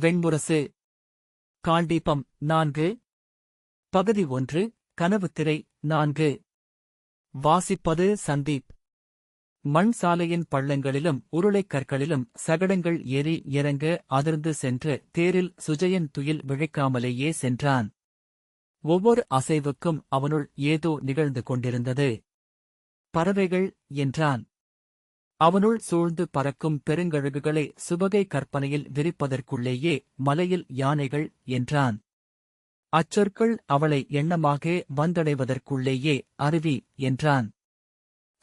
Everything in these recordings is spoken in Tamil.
வெண்முரசு. காண்டீபம் நான்கு. பகுதி ஒன்று. கனவுத்திரை நான்கு. வாசிப்பது சந்தீப். மண் சாலையின் பள்ளங்களிலும் உருளைக் கற்களிலும் சகடங்கள் ஏறி இறங்க அதிர்ந்து சென்று தேரில் சுஜயன் துயில் விழைக்காமலேயே சென்றான். ஒவ்வொரு அசைவுக்கும் அவனுள் ஏதோ நிகழ்ந்து கொண்டிருந்தது. பறவைகள் என்றான். அவனுள் சூழ்ந்து பறக்கும் பெருங்கழுகுகளை சுபகை கற்பனையில் விரிப்பதற்குள்ளேயே மலையில் யானைகள் என்றான். அச்சொற்கள் அவளை எண்ணமாக வந்தடைவதற்குள்ளேயே அருவி என்றான்.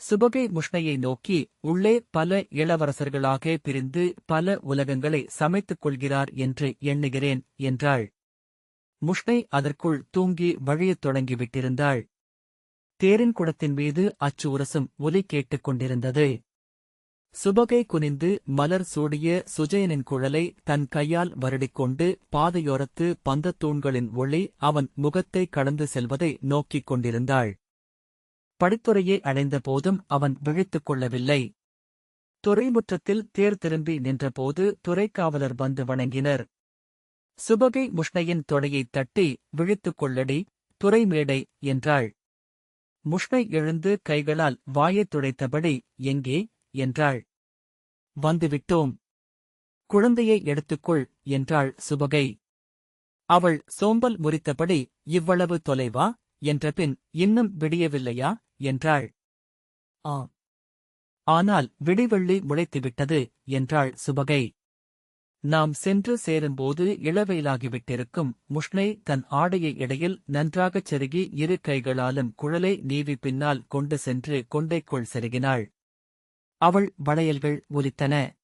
சுபகை முஷ்ணையை நோக்கி உள்ளே பல இளவரசர்களாக பிரிந்து பல உலகங்களை சமைத்துக் கொள்கிறார் என்று எண்ணுகிறேன் என்றாள். முஷ்ணை அதற்குள் தூங்கி வழியத் தொடங்கிவிட்டிருந்தாள். தேரின் குடத்தின் மீது அச்சு உரசும் ஒலி கேட்டுக் கொண்டிருந்தது. சுபகை குனிந்து மலர் சூடிய சுஜயனின் குழலை தன் கையால் வருடிக்கொண்டு பாதையோரத்து பந்தத் தூண்களின் ஒளி அவன் முகத்தை கடந்து செல்வதை நோக்கிக் கொண்டிருந்தாள். படித்துறையை அடைந்த போதும் அவன் விழித்துக் கொள்ளவில்லை. துறைமுற்றத்தில் தேர் திரும்பி நின்றபோது துறைக்காவலர் வந்து வணங்கினர். சுபகை முஷ்ணையின் தொடையைத் தட்டி விழித்துக் கொள்ளடி துறைமேடை என்றாள். முஷ்ணை எழுந்து கைகளால் வாயைத் துடைத்தபடி எங்கே? என்றாள். வந்துவிட்டோம். குழந்தையை எடுத்துக்கொள் என்றாள் சுபகை. அவள் சோம்பல் முறித்தபடி இவ்வளவு தொலைவா? என்ற பின் இன்னும் விடியவில்லையா? என்றாள். ஆ ஆனால் விடிவெள்ளி முளைத்துவிட்டது என்றாள் சுபகை. நாம் சென்று சேரும்போது இளவெயிலாகிவிட்டிருக்கும் முஷ்ணை தன் ஆடையை இடையில் நன்றாகச் செருகி இரு கைகளாலும் குழலை நீவி பின்னால் கொண்டு சென்று கொண்டைக்குள் செருகினாள். அவள் வளையல்கள் ஒலித்தன.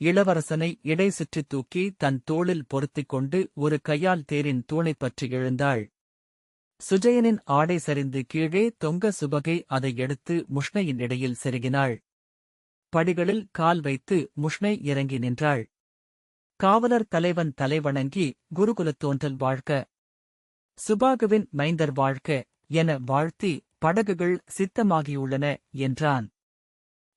இளவரசனை இடை சுற்றித் தூக்கி தன் தோளில் பொருத்திக் கொண்டு ஒரு கையால் தேரின் தூணைப் பற்றி எழுந்தாள். சுஜயனின் ஆடை சரிந்து கீழே தொங்க சுபகை அதை எடுத்து முஷ்ணையின் இடையில் செருகினாள். படிகளில் கால் வைத்து முஷ்ணை இறங்கி நின்றாள். காவலர் தலைவன் தலைவணங்கி குருகுலத் தோன்றல் வாழ்க. சுபாகுவின் மைந்தர் வாழ்க என வாழ்த்தி படகுகள் சித்தமாகியுள்ளன என்றான்.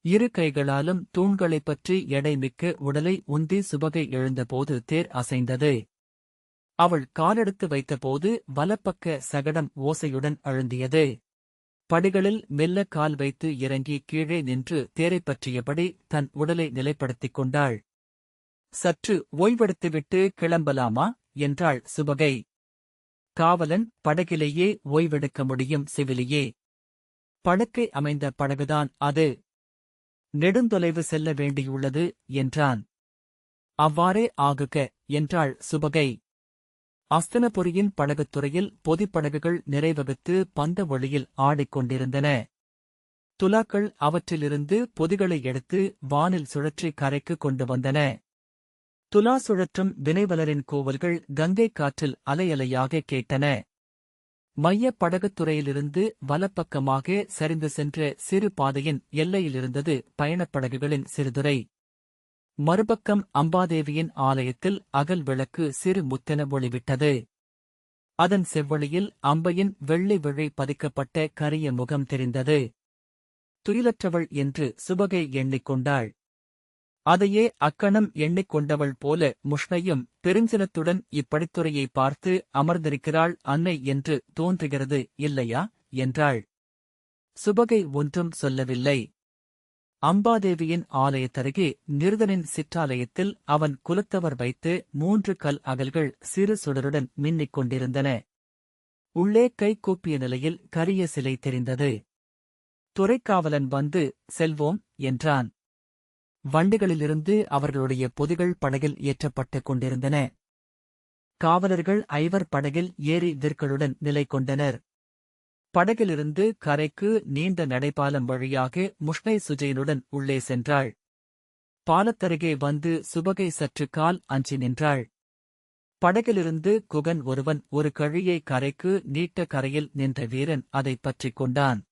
இரு கைகளாலும் தூண்களைப் பற்றி எடை மிக்க உடலை உந்தி சுபகை எழுந்தபோது தேர் அசைந்தது. அவள் காலெடுத்து வைத்தபோது வலப்பக்க சகடம் ஓசையுடன் அழுந்தியது. படிகளில் மெல்ல கால் வைத்து இறங்கி கீழே நின்று தேரைப் பற்றியபடி தன் உடலை நிலைப்படுத்திக் கொண்டாள். சற்று ஓய்வெடுத்துவிட்டு கிளம்பலாமா? என்றாள் சுபகை. காவலன் படகிலேயே ஓய்வெடுக்க முடியும் சிவிலியே. படுக்கை அமைந்த படகுதான் அது. நெடுந்தொலைவு செல்ல வேண்டியுள்ளது என்றான். அவ்வாறே ஆகுக என்றாள் சுபகை. அஸ்தனபுரியின் படகுத்துறையில் பொதிப்படகுகள் நிறைவகுத்து பந்த ஒளியில் ஆடிக்கொண்டிருந்தன துலாக்கள் அவற்றிலிருந்து பொதிகளை எடுத்து வானில் சுழற்றி கரைக்கு கொண்டு வந்தன. துலா சுழற்றும் வினைவலரின் கோவல்கள் கங்கை காற்றில் அலையலையாக கேட்டன. மையப் படகுத்துறையிலிருந்து வலப்பக்கமாக சரிந்து சென்ற சிறு பாதையின் எல்லையிலிருந்தது பயணப்படகுகளின் சிறுதுரை மறுபக்கம் அம்பாதேவியின் ஆலயத்தில் அகல் விளக்கு சிறு முத்தென ஒளிவிட்டது. அதன் செவ்வழியில் அம்பையின் வெள்ளி விழை பதிக்கப்பட்ட கரிய முகம் தெரிந்தது. துயிலற்றவள் என்று சுபகை எண்ணிக்கொண்டாள். அதையே அக்கணம் எண்ணிக்கொண்டவள் போல முஷ்ணையும் பெருஞ்சினத்துடன் இப்படித்துறையை பார்த்து அமர்ந்திருக்கிறாள் அன்னை என்று தோன்றுகிறது இல்லையா? என்றாள். சுபகை ஒன்றும் சொல்லவில்லை. அம்பாதேவியின் ஆலயத்தருகே நிருதனின் சிற்றாலயத்தில் அவன் குலத்தவர் வைத்து மூன்று கல் அகல்கள் சிறு சுடருடன் மின்னிக் கொண்டிருந்தன. உள்ளே கை கூப்பிய நிலையில் கரிய சிலை தெரிந்தது. துறைக்காவலன் வந்து செல்வோம் என்றான். வண்டிகளிலிருந்து அவர்களுடைய பொதிகள் படகில் ஏற்றப்பட்டுக் கொண்டிருந்தன. காவலர்கள் ஐவர் படகில் ஏறி விற்களுடன் நிலை கொண்டனர். படகிலிருந்து கரைக்கு நீண்ட நடைபாலம் வழியாக முஷ்ணை சுஜயனுடன் உள்ளே சென்றாள். பாலத்தருகே வந்து சுபகை சற்று கால் அஞ்சி நின்றாள். படகிலிருந்து குகன் ஒருவன் ஒரு கழியை கரைக்கு நீட்ட கரையில் நின்ற வீரன் அதைப் பற்றிக் கொண்டான்.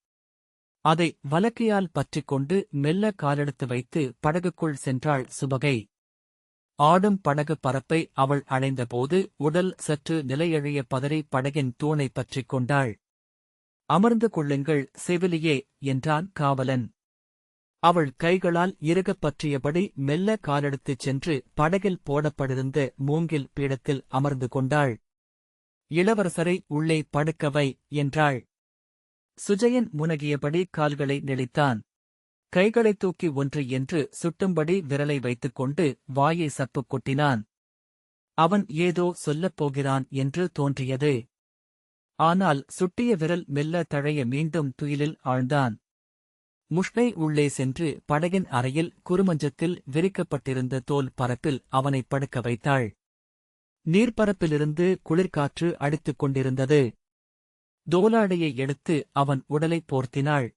அதை வலக்கையால் பற்றிக் கொண்டு மெல்ல காலெடுத்து வைத்து படகுக்குள் சென்றாள் சுபகை. ஆடும் படகு பரப்பை அவள் அடைந்தபோது உடல் சற்று நிலையழிய பதறி படகின் தூணை பற்றிக் கொண்டாள். அமர்ந்து கொள்ளுங்கள் செவிலியே என்றான் காவலன். அவள் கைகளால் இறுகப் பற்றியபடி மெல்ல காலெடுத்துச் சென்று படகில் போடப்படிருந்த மூங்கில் பீடத்தில் அமர்ந்து கொண்டாள். இளவரசரை உள்ளே படுக்கவை என்றாள். சுஜயன் முனகியபடி கால்களை நெளித்தான். கைகளைத் தூக்கி ஒன்று என்று சுட்டும்படி விரலை வைத்துக்கொண்டு வாயை சப்புக் கொட்டினான். அவன் ஏதோ சொல்லப் போகிறான் என்று தோன்றியது. ஆனால் சுட்டிய விரல் மெல்ல தழைய மீண்டும் துயிலில் ஆழ்ந்தான். முஷ்டை உள்ளே சென்று படகின் அறையில் குறுமஞ்சத்தில் விரிக்கப்பட்டிருந்த தோல் பரப்பில் அவனைப் படுக்க வைத்தாள். நீர்ப்பரப்பிலிருந்து குளிர்காற்று அடித்துக் கொண்டிருந்தது. தோலாடையை எடுத்து அவன் உடலைப் போர்த்தினாள்.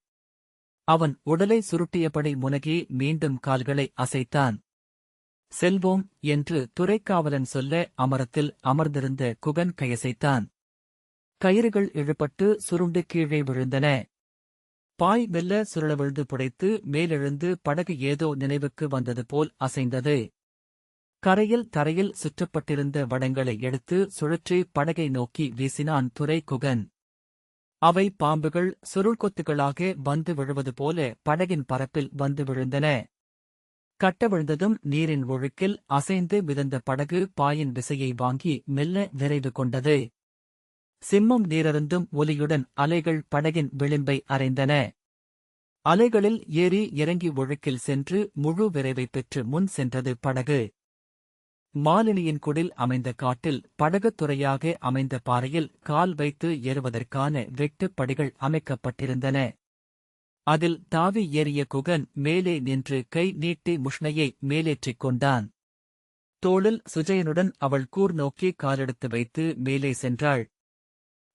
அவன் உடலை சுருட்டியபடி முனகி மீண்டும் கால்களை அசைத்தான். செல்வோம் என்று துரைக்காவலன் சொல்ல அமரத்தில் அமர்ந்திருந்த குகன் கையசைத்தான். கயிறுகள் இழுபட்டு சுருண்டு கீழே விழுந்தன. பாய் மெல்ல சுருள விழுந்து புடைத்து மேலெழுந்து படகு ஏதோ நினைவுக்கு வந்தது போல் அசைந்தது. கரையில் தரையில் சுற்றப்பட்டிருந்த வடங்களை எடுத்து சுழற்றி படகை நோக்கி வீசினான் துரை குகன் அவை பாம்புகள் சுருள்கொத்துகளாக வந்து விழுவது போல படகின் பரப்பில் வந்து விழுந்தன. கட்ட விழுந்ததும் நீரின் ஒழுக்கில் அசைந்து மிதந்த படகு பாயின் விசையை வாங்கி மெல்ல விரைவு கொண்டது. சிம்மம் நீரருந்தும் ஒலியுடன் அலைகள் படகின் விளிம்பை அறைந்தன. அலைகளில் ஏறி இறங்கி ஒழுக்கில் சென்று முழு விரைவை பெற்று முன் சென்றது படகு. மாலினியின் குடில் அமைந்த காட்டில் படகுத்துறையாக அமைந்த பாறையில் கால் வைத்து ஏறுவதற்கான வெட்டுப் படிகள் அமைக்கப்பட்டிருந்தன. அதில் தாவி ஏறிய குகன் மேலே நின்று கை நீட்டி முஷ்ணையை மேலேற்றிக் கொண்டான். தோளில் சுஜயனுடன் அவள் கூர் நோக்கி காலெடுத்து வைத்து மேலே சென்றாள்.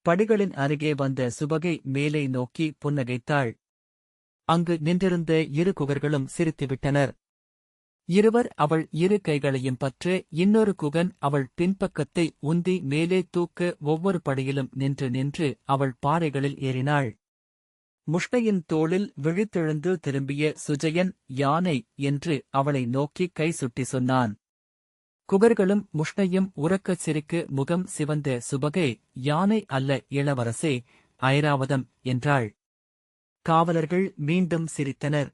படிகளின் அருகே வந்த சுபகை மேலே நோக்கி புன்னகைத்தாள். அங்கு நின்றிருந்த இரு குகர்களும் சிரித்துவிட்டனர். இருவர் அவள் இரு கைகளையும் பற்று இன்னொரு குகன் அவள் பின்பக்கத்தை உந்தி மேலே தூக்க ஒவ்வொரு படியிலும் நின்று நின்று அவள் பாறைகளில் ஏறினாள். முஷ்டையின் தோளில் விழித்தெழுந்து திரும்பிய சுஜயன் யானை என்று அவளை நோக்கி கை சுட்டி சொன்னான். குகர்களும் முஷ்டையும் உறக்கச் சிரிக்கு முகம் சிவந்த சுபகை யானை அல்ல இளவரசே ஐராவதம் என்றாள். காவலர்கள் மீண்டும் சிரித்தனர்.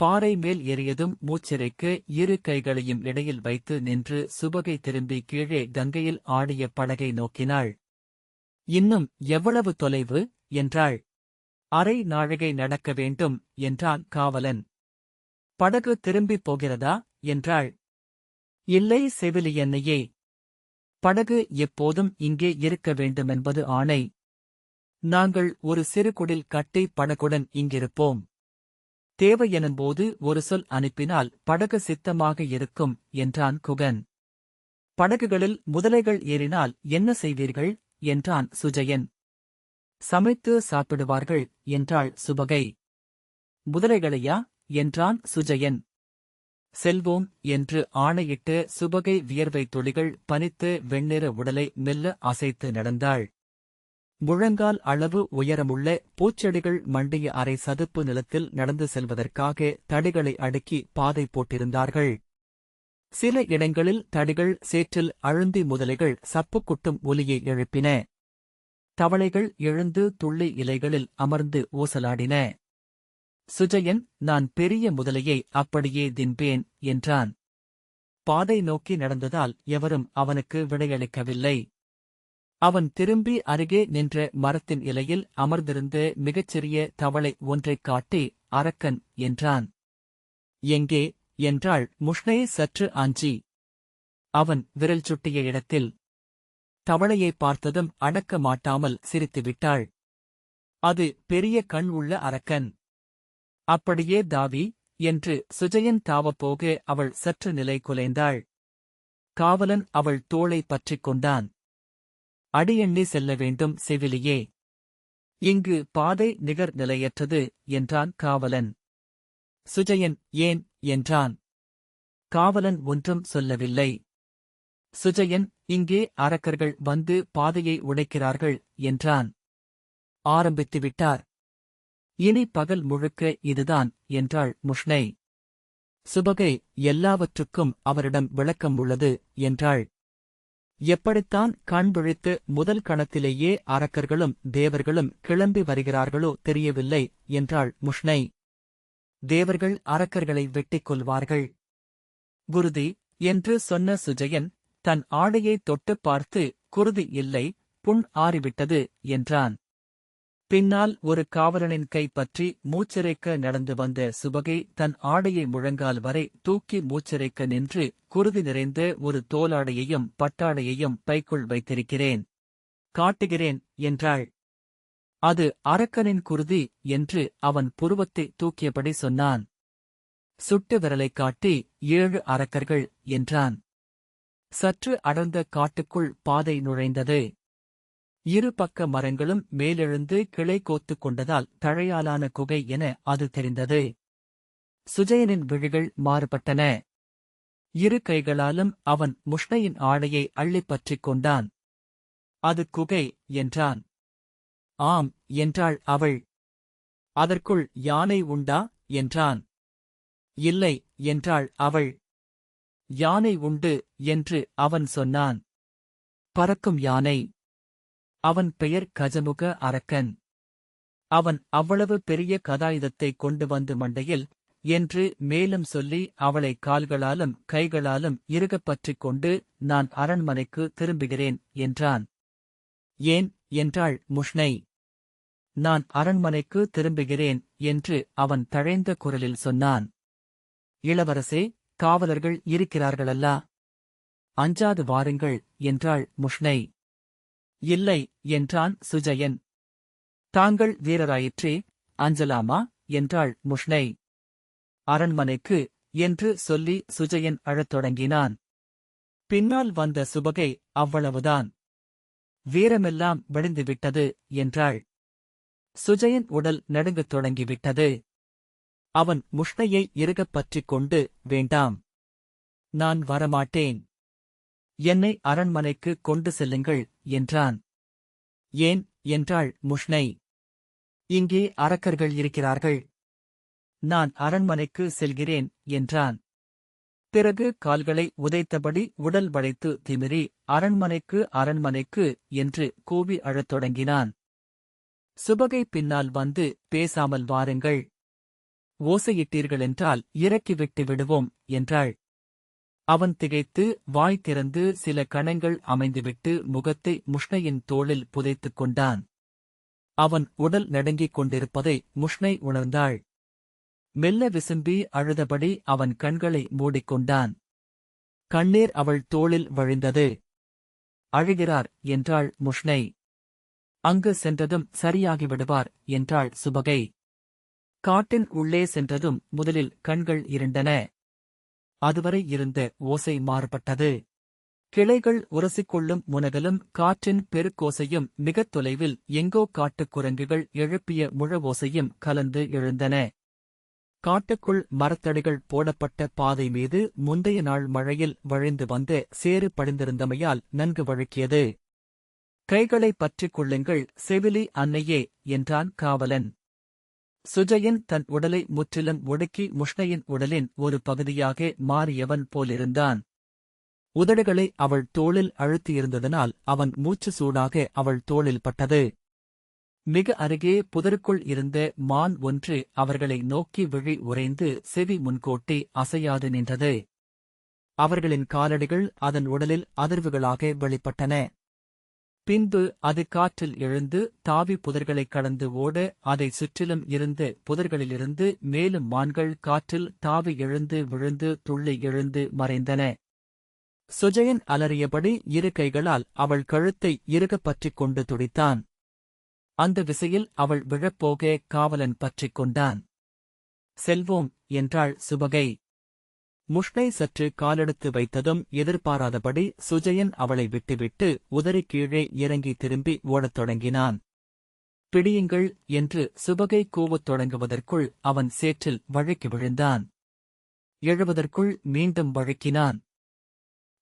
பாறை மேல் ஏறியதும் மூச்சிறைக்கு இரு கைகளையும் இடையில் வைத்து நின்று சுபகை திரும்பி கீழே கங்கையில் ஆடிய படகை நோக்கினாள். இன்னும் எவ்வளவு தொலைவு என்றாள். அரை நாழிகை நடக்க வேண்டும் என்றான் காவலன். படகு திரும்பிப் போகிறதா என்றாள். இல்லை செவிலியன்னையே படகு எப்போதும் இங்கே இருக்க வேண்டுமென்பது ஆணை. நாங்கள் ஒரு சிறு குடில் கட்டி படகுடன் இங்கிருப்போம். தேவையெனும்போது ஒரு சொல் அனுப்பினால் படகு சித்தமாக இருக்கும் என்றான் குகன். படகுகளில் முதலைகள் ஏறினால் என்ன செய்வீர்கள்? என்றான் சுஜயன். சமைத்து சாப்பிடுவார்கள் என்றாள் சுபகை. முதலைகளையா? என்றான் சுஜயன். செல்வோம் என்று ஆணையிட்டு சுபகை வியர்வை துளிகள் பனித்து வெண்ணிற உடலை மெல்ல அசைத்து நடந்தாள். முழங்கால் அளவு உயரமுள்ள பூச்செடிகள் மண்டிய அரை சதுப்பு நிலத்தில் நடந்து செல்வதற்காக தடிகளை அடுக்கி பாதை போட்டிருந்தார்கள். சில இடங்களில் தடிகள் சேற்றில் அழுந்தி முதலைகள் சப்புக்குட்டும் ஒலியை எழுப்பின. தவளைகள் எழுந்து துள்ளி இலைகளில் அமர்ந்து ஊசலாடின. சுஜயன் நான் பெரிய முதலையை அப்படியே தின்பேன் என்றான். பாதை நோக்கி நடந்ததால் எவரும் அவனுக்கு விடையளிக்கவில்லை. அவன் திரும்பி அருகே நின்ற மரத்தின் இலையில் அமர்ந்திருந்து மிகச்சிறிய தவளை ஒன்றைக் காட்டி அரக்கன் என்றான். எங்கே? என்றாள் முஷ்ணே சற்று ஆஞ்சி அவன் விரல் சுட்டிய இடத்தில் தவளையைப் பார்த்ததும் அடக்க மாட்டாமல் சிரித்துவிட்டாள் அது பெரிய கண் உள்ள அரக்கன். அப்படியே தாவி என்று சுஜயன் தாவப்போக அவள் சற்று நிலை குலைந்தாள். காவலன் அவள் தோளை பற்றிக் கொண்டான். அடியெண்ணி செல்ல வேண்டும் செவிலியே. இங்கு பாதை நிகர் நிலையற்றது என்றான் காவலன். சுஜயன் ஏன்? என்றான். காவலன் ஒன்றும் சொல்லவில்லை. சுஜயன் இங்கே அரக்கர்கள் வந்து பாதையை உடைக்கிறார்கள் என்றான். ஆரம்பித்து விட்டார். இனி பகல் முழுக்க இதுதான் என்றாள் முஷ்ணை சுபகை எல்லாவற்றுக்கும் அவரிடம் விளக்கம் உள்ளது என்றாள். எப்படித்தான் கண் விழித்து முதல் கணத்திலேயே அரக்கர்களும் தேவர்களும் கிளம்பி வருகிறார்களோ தெரியவில்லை என்றாள் முஷ்ணை தேவர்கள் அரக்கர்களை வெட்டிக் கொள்வார்கள். குருதி என்று சொன்ன சுஜயன் தன் ஆடையை தொட்டுப் பார்த்து குருதி இல்லை புண் ஆறிவிட்டது என்றான். பின்னால் ஒரு காவலனின் கை பற்றி மூச்சிறைக்க நடந்து வந்த சுபகை தன் ஆடையை முழங்கால் வரை தூக்கி மூச்சிறைக்க நின்று குருதி நிறைந்த ஒரு தோலாடையையும் பட்டாடையையும் பைக்குள் வைத்திருக்கிறேன். காட்டுகிறேன் என்றாள். அது அரக்கனின் குருதி என்று அவன் புருவத்தை தூக்கியபடி சொன்னான். சுட்டு விரலைக் காட்டி ஏழு அரக்கர்கள் என்றான். சற்று அடர்ந்த காட்டுக்குள் பாதை நுழைந்தது. இரு பக்க மரங்களும் மேலெழுந்து கிளை கோத்துக் கொண்டதால் தழையாலான குகை என அது தெரிந்தது. சுஜயனின் விழிகள் மாறுபட்டன. இரு கைகளாலும் அவன் முஷ்ணையின் ஆடையை அள்ளிப் பற்றிக் கொண்டான். அது குகை என்றான். ஆம் என்றாள் அவள். அதற்குள் யானை உண்டா? என்றான். இல்லை என்றாள் அவள். யானை உண்டு என்று அவன் சொன்னான். பறக்கும் யானை. அவன் பெயர் கஜமுக அரக்கன். அவன் அவ்வளவு பெரிய கதாயுதத்தை கொண்டு வந்து மண்டையில் என்று மேலும் சொல்லி அவளை கால்களாலும் கைகளாலும் இறுகப் பற்றிக் கொண்டு நான் அரண்மனைக்கு திரும்புகிறேன் என்றான். ஏன்? என்றாள் முஷ்ணை. நான் அரண்மனைக்கு திரும்புகிறேன் என்று அவன் தழைந்த குரலில் சொன்னான். இளவரசே காவலர்கள் இருக்கிறார்களல்லா? அஞ்சாது வாருங்கள் என்றாள் முஷ்ணை. இல்லை என்றான் சுஜயன். தாங்கள் வீரராயிற்றே அஞ்சலாமா? என்றாள் முஷ்ணை. அரண்மனைக்கு என்று சொல்லி சுஜயன் அழத் தொடங்கினான். பின்னால் வந்த சுபகை அவ்வளவுதான். வீரமெல்லாம் விழுந்துவிட்டது என்றாள். சுஜயன் உடல் நடுங்கத் தொடங்கிவிட்டது. அவன் முஷ்ணையை இறுகப் பற்றிக் கொண்டு வேண்டாம். நான் வரமாட்டேன். என்னை அரண்மனைக்கு கொண்டு செல்லுங்கள் என்றான். ஏன்? என்றாள் முஷ்ணை. இங்கே அரக்கர்கள் இருக்கிறார்கள். நான் அரண்மனைக்கு செல்கிறேன் என்றான். பிறகு கால்களை உதைத்தபடி உடல் வளைத்து திமிரி அரண்மனைக்கு அரண்மனைக்கு என்று கூவி அழத் தொடங்கினான். சுபகை பின்னால் வந்து பேசாமல் வாருங்கள். ஓசையிட்டீர்களென்றால் இறக்கிவிட்டு விடுவோம் என்றாள். அவன் திகைத்து வாய் திறந்து சில கணங்கள் அமைந்துவிட்டு முகத்தை முஷ்ணையின் தோளில் புதைத்துக் கொண்டான். அவன் உடல் நடுங்கிக் கொண்டிருப்பதை முஷ்ணை உணர்ந்தாள். மெல்ல விசும்பி அழுதபடி அவன் கண்களை மூடிக்கொண்டான் கண்ணீர் அவள் தோளில் வழிந்தது. அழுகிறார் என்றாள் முஷ்ணை. அங்கு சென்றதும் சரியாகிவிடுவார் என்றாள் சுபகை. காட்டின் உள்ளே சென்றதும் முதலில் கண்கள் இருண்டன. அதுவரை இருந்த ஓசை மாறுபட்டது. கிளைகள் உரசிக்கொள்ளும் முனகலும் காற்றின் பெருக்கோசையும் மிகத் தொலைவில் எங்கோ காட்டுக் குரங்குகள் எழுப்பிய முழவோசையும் கலந்து எழுந்தன. காட்டுக்குள் மரத்தடிகள் போடப்பட்ட பாதை மீது முந்தைய நாள் மழையில் வழிந்து வந்து சேறு படிந்திருந்தமையால் நன்கு வழுக்கியது. கைகளை பற்றிக் கொள்ளுங்கள் செவிலி அன்னையே என்றான் காவலன். சுஜயன் தன் உடலை முற்றிலும் ஒடுக்கி முஷ்ணையின் உடலின் ஒரு பகுதியாக மாறியவன் போலிருந்தான். உதடுகளை அவள் தோளில் அழுத்தியிருந்ததனால் அவன் மூச்சு சூடாக அவள் தோளில் பட்டது. மிக அருகே புதருக்குள் இருந்த மான் ஒன்று அவர்களை நோக்கி விழி உறைந்து செவி முன்கோட்டி அசையாது நின்றது. அவர்களின் காலடிகள் அதன் உடலில் அதிர்வுகளாக வெளிப்பட்டன. பின்பு அது காற்றில் எழுந்து தாவி புதர்களைக் கடந்து ஓட அதை சுற்றிலும் இருந்த புதர்களிலிருந்து மேலும் மான்கள் காற்றில் தாவி எழுந்து விழுந்து துள்ளி எழுந்து மறைந்தன. சுஜயன் அலறியபடி இரு கைகளால் அவள் கழுத்தை இறுகப் பற்றிக் கொண்டு துடித்தான். அந்த விசையில் அவள் விழப்போக காவலன் பற்றிக் கொண்டான். செல்வோம் என்றாள் சுபகை. முஷ்ணை சற்று காலெடுத்து வைத்ததும் எதிர்பாராதபடி சுஜயன் அவளை விட்டுவிட்டு உதறி கீழே இறங்கி திரும்பி ஓடத் தொடங்கினான். பிடியுங்கள் என்று சுபகை கூவத் தொடங்குவதற்குள் அவன் சேற்றில் வழுக்கி விழுந்தான். எழுவதற்குள் மீண்டும் வழுக்கினான்.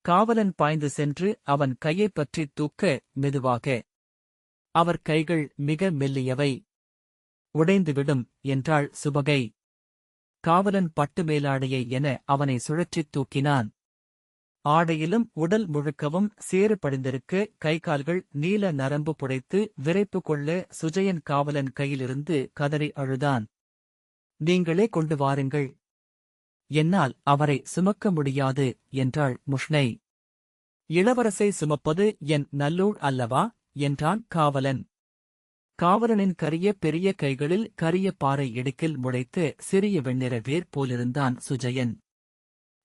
காவலன் பாய்ந்து சென்று அவன் கையைப் பற்றி தூக்க மெதுவாக அவர் கைகள் மிக மெல்லியவை உடைந்துவிடும் என்றாள் சுபகை. காவலன் பட்டு மேலாடையை என அவனை சுழற்றித் தூக்கினான். ஆடையிலும் உடல் முழுக்கவும் சேறு படிந்திருக்க கைகால்கள் நீல நரம்பு புடைத்து விரைப்பு கொள்ள சுஜயன் காவலன் கையிலிருந்து கதறி அழுதான். நீங்களே கொண்டு வாருங்கள். என்னால் அவரை சுமக்க முடியாது என்றாள் முஷ்னை இளவரசை சுமப்பது என் நல்லூர் அல்லவா? என்றான் காவலன். காவலனின் கரிய பெரிய கைகளில் கரிய பாறை இடுக்கில் முளைத்து சிறிய வெண்ணிற வேர் போலிருந்தான் சுஜயன்.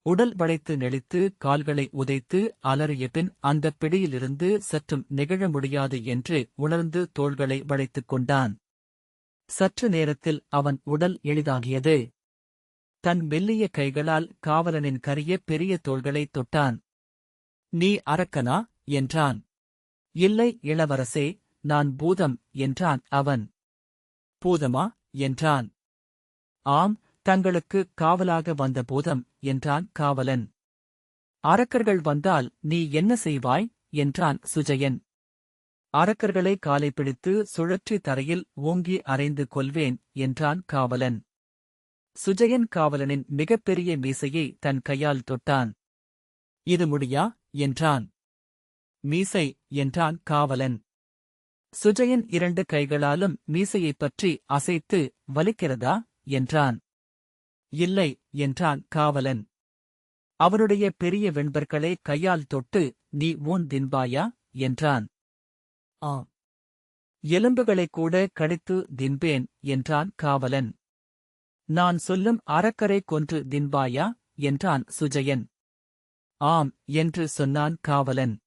உடல் வளைத்து நெளித்து கால்களை உதைத்து அலறிய பின் அந்தப் பிடியிலிருந்து சற்றும் நிகழ முடியாது என்று உணர்ந்து தோள்களை வளைத்துக் கொண்டான். சற்று நேரத்தில் அவன் உடல் எளிதாகியது. தன் மெல்லிய கைகளால் காவலனின் கரிய பெரிய தோள்களைத் தொட்டான். நீ அரக்கனா? என்றான். இல்லை இளவரசே நான் பூதம் என்றான் அவன். பூதமா? என்றான். ஆம் தங்களுக்கு காவலாக வந்த பூதம் என்றான் காவலன். அரக்கர்கள் வந்தால் நீ என்ன செய்வாய்? என்றான் சுஜயன். அரக்கர்களை காலை பிடித்து சுழற்றி தரையில் ஓங்கி அறைந்து கொள்வேன் என்றான் காவலன். சுஜயன் காவலனின் மிகப்பெரிய மீசையை தன் கையால் தொட்டான். இது முடியா? என்றான். மீசை என்றான் காவலன். சுஜயன் இரண்டு கைகளாலும் மீசையைப் பற்றி அசைத்து வலிக்கிறதா? என்றான். இல்லை என்றான் காவலன். அவருடைய பெரிய வெண்பர்களை கையால் தொட்டு நீ ஊன் தின்பாயா? என்றான். ஆ எலும்புகளைக் கூட கடித்து தின்பேன் என்றான் காவலன். நான் சொல்லும் அறக்கரை கொன்று தின்பாயா? என்றான் சுஜயன். ஆம் என்று சொன்னான் காவலன்.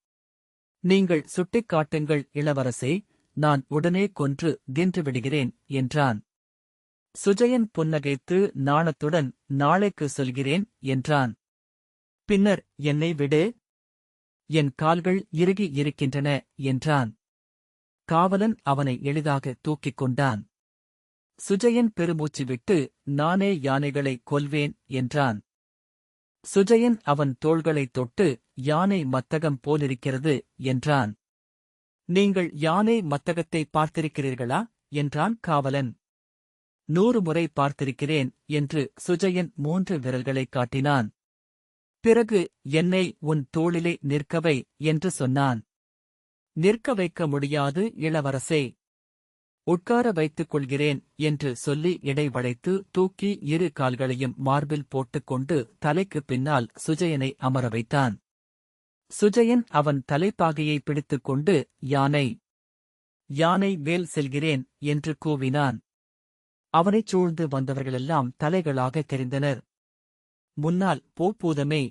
நீங்கள் சுட்டிக்காட்டுங்கள் இளவரசே நான் உடனே கொன்று தின்று விடுகிறேன் என்றான். சுஜயன் புன்னகைத்து நாணத்துடன் நாளைக்கு சொல்கிறேன் என்றான். பின்னர் என்னை விடு. என் கால்கள் இறுகி இருக்கின்றன என்றான். காவலன் அவனை எளிதாக தூக்கிக் கொண்டான். சுஜயன் பெருமூச்சு விட்டு நானே யானைகளை கொல்வேன் என்றான். சுஜயன் அவன் தோள்களைத் தொட்டு யானை மத்தகம் போலிருக்கிறது என்றான். நீங்கள் யானை மத்தகத்தை பார்த்திருக்கிறீர்களா? என்றான் காவலன். நூறு முறை பார்த்திருக்கிறேன் என்று சுஜயன் மூன்று விரல்களைக் காட்டினான். பிறகு என்னை உன் தோளிலே நிற்கவை என்று சொன்னான். நிற்க வைக்க முடியாது இளவரசே. உட்கார வைத்துக் கொள்கிறேன் என்று சொல்லி இடைவளைத்து தூக்கி இரு கால்களையும் மார்பில் போட்டுக்கொண்டு தலைக்குப் பின்னால் சுஜயனை அமர வைத்தான். சுஜயன் அவன் தலைப்பாகையை பிடித்துக்கொண்டு யானை யானை மேல் செல்கிறேன் என்று கூவினான். அவனைச் சூழ்ந்து வந்தவர்களெல்லாம் தலைகளாகத் தெரிந்தனர். முன்னால் போ பூதமே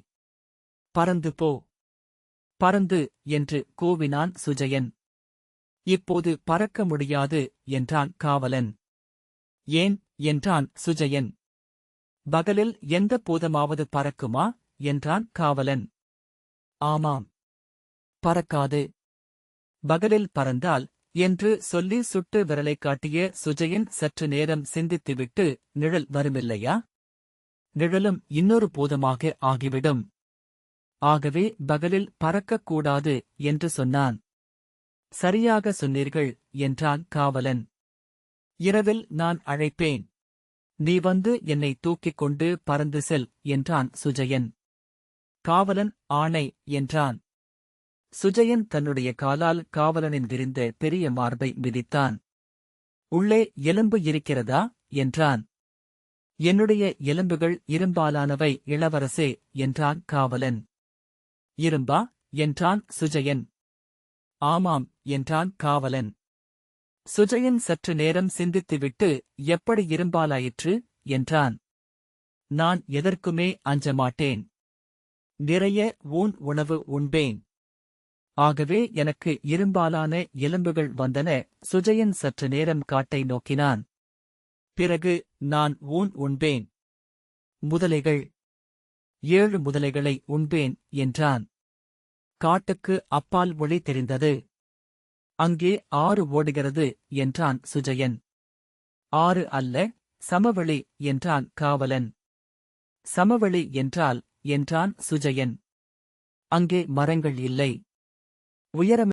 பறந்து போ பறந்து என்று கூவினான் சுஜயன். இப்போது பறக்க முடியாது என்றான் காவலன். ஏன்? என்றான் சுஜயன். பகலில் எந்த பூதமாவது பறக்குமா? என்றான் காவலன். ஆமாம். பறக்காது. பகலில் பறந்தால் என்று சொல்லி சுட்டு விரலைக் காட்டிய சுஜயன் சற்று நேரம் சிந்தித்துவிட்டு நிழல் வருமில்லையா? நிழலும் இன்னொரு பூதமாக ஆகிவிடும். ஆகவே பகலில் பறக்கக்கூடாது என்று சொன்னான். சரியாக சொன்னீர்கள் என்றான் காவலன். இரவில் நான் அழைப்பேன். நீ வந்து என்னை தூக்கிக் கொண்டு பறந்து செல் என்றான் சுஜயன். காவலன் ஆணை என்றான். சுஜயன் தன்னுடைய காலால் காவலனின் விரிந்த பெரிய மார்பை மிதித்தான். உள்ளே எலும்பு இருக்கிறதா? என்றான். என்னுடைய எலும்புகள் இரும்பாலானவை இளவரசே என்றான் காவலன். இரும்பா? என்றான் சுஜயன். ஆமாம் என்றான் காவலன். சுஜயன் சற்று நேரம் சிந்தித்துவிட்டு எப்படி இரும்பாலாயிற்று? என்றான். நான் எதற்குமே அஞ்ச மாட்டேன். நிறைய ஊன் உணவு உண்பேன். ஆகவே எனக்கு இரும்பாலான எலும்புகள் வந்தன சுஜயன் சற்று நேரம் காட்டை நோக்கினான். பிறகு நான் ஊன் உண்பேன். முதலைகள். ஏழு முதலைகளை உண்பேன் என்றான். காட்டுக்கு அப்பால் ஒளி தெரிந்தது. அங்கே ஆறு ஓடுகிறது என்றான் சுஜயன். ஆறு அல்ல சமவெளி என்றான் காவலன். சமவெளி என்றால் என்றான் சுஜயன். அங்கே மரங்கள் இல்லை. உயரம்